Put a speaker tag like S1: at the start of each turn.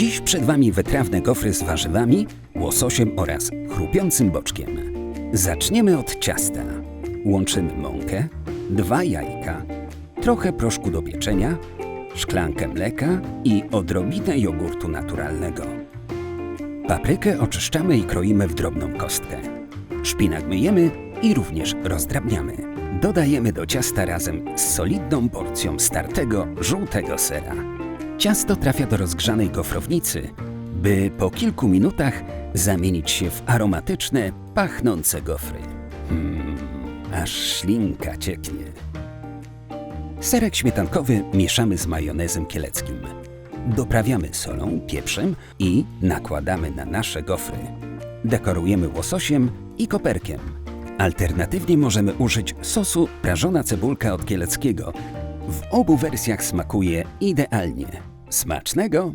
S1: Dziś przed Wami wytrawne gofry z warzywami, łososiem oraz chrupiącym boczkiem. Zaczniemy od ciasta. Łączymy mąkę, dwa jajka, trochę proszku do pieczenia, szklankę mleka i odrobinę jogurtu naturalnego. Paprykę oczyszczamy i kroimy w drobną kostkę. Szpinak myjemy i również rozdrabniamy. Dodajemy do ciasta razem z solidną porcją startego, żółtego sera. Ciasto trafia do rozgrzanej gofrownicy, by po kilku minutach zamienić się w aromatyczne, pachnące gofry. Hmm, aż ślinka cieknie. Serek śmietankowy mieszamy z majonezem kieleckim. Doprawiamy solą, pieprzem i nakładamy na nasze gofry. Dekorujemy łososiem i koperkiem. Alternatywnie możemy użyć sosu prażona cebulka od kieleckiego. W obu wersjach smakuje idealnie. Smacznego!